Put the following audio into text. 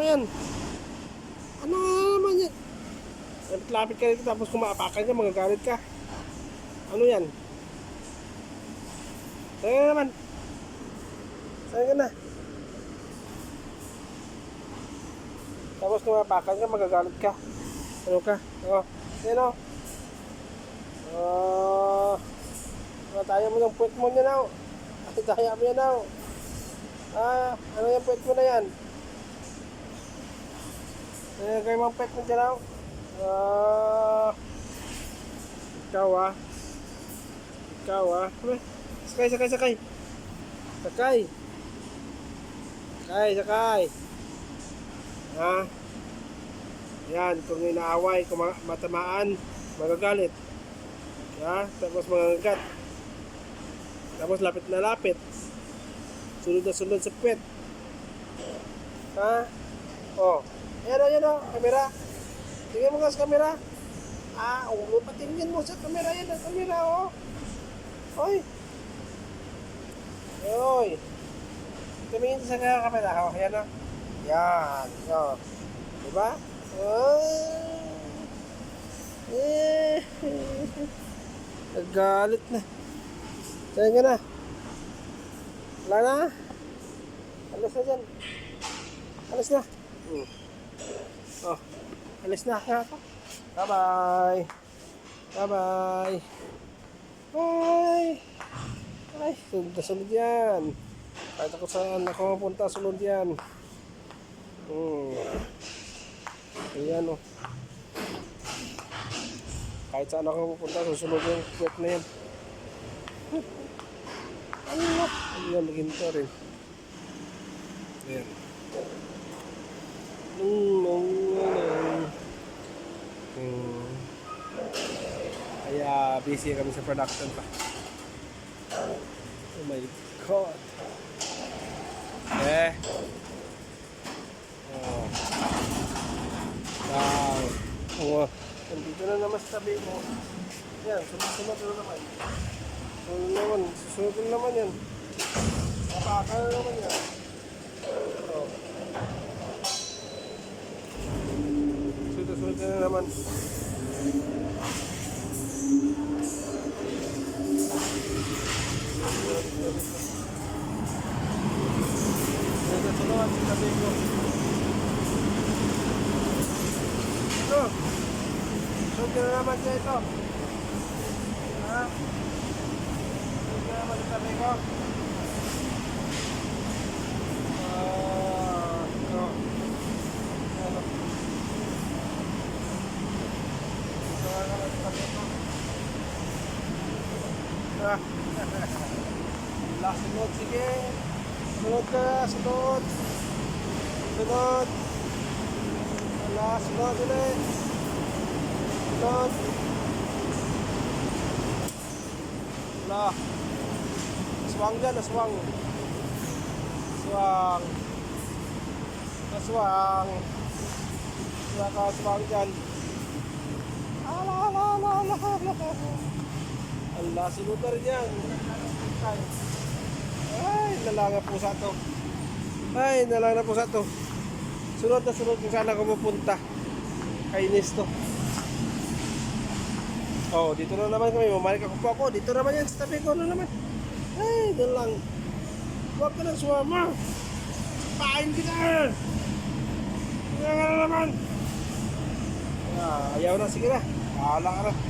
Ano yan? Ano naman yan? Lapit ka rito tapos kumapakan ka, magagalit ka. Ano yan? Saan ka naman? Saan ka na? Tapos kumapakan ka, magagalit ka. Ano ka? Oh, yan o. Oh. Mataya mo ng puwet mo na. Mataya mo yan na. Ah, ano yung puwet mo na yan? Eh, kayo mga pet mo dyan. Ah, ikaw ah. Ikaw ah. Sakay, sakay, sakay. Sakay. Sakay, sakay. Ha? Yan, kung inaaway, kung ma- matamaan, magagalit. Ha? Tapos mangagat. Tapos lapit na lapit. Sunod na sunod sa pet. Ha? Oh. Ayan o, ayan o, kamera. Tingnan mo nga sa kamera. Ah, ulo, patingin mo sa kamera. Yan ang kamera, oh. Oy. Oy. Tumingin sa nga kamera. Oh, ayan o. Yan. Oh. Diba? Oh. Eh. Nagalit na. Saan ka na? Wala na? Alas na dyan. Alas na. Hmm. Oh, alis na. Bye-bye. Bye-bye. Bye. Ay, sunod yan. Kahit ako saan ako mapunta, sunod yan. Hmm. Ayan o. Kahit saan ako pupunta, susunod yung kwet na yan. Ano na? Ayan, naginto rin. Ayan. Hmm. Kaya busy kami sa production pa. Oh my God. Eh. Oh. Wow. Oh. Nandito na naman sa mo. Yan, sunod-sunod na naman. Sunod naman, susunod na naman yan. Kapaka na naman yan. Oh. Sunod-sunod na naman. Sunod-sunod sa tabi ko. Ito. Sunod ka na naman siya ito. Ha? Sunod ka naman sa tabi ko. Ah, ito. Ano? Ah. Wala, sunod, sige. Sunod ka, sunod. Sunod. Wala, sunod ulit. Sunod. Wala. Aswang dyan, aswang. Aswang. Aswang. Wala ka aswang dyan. Ala, ala, ala, ala, na rin. Ay, nalanga pusa to. Ay, nalanga pusa to. Sunod na sunod kung saan ako pupunta. Kainis to. Oh, dito na naman kami. Mamalik ako po ako. Dito naman yan. Sa tabi ko na naman. Ay, doon lang. Huwag ka na sumama. Pain kita. Kaya nga na naman. Ah, ayaw na. Sige na. Bahala ka na.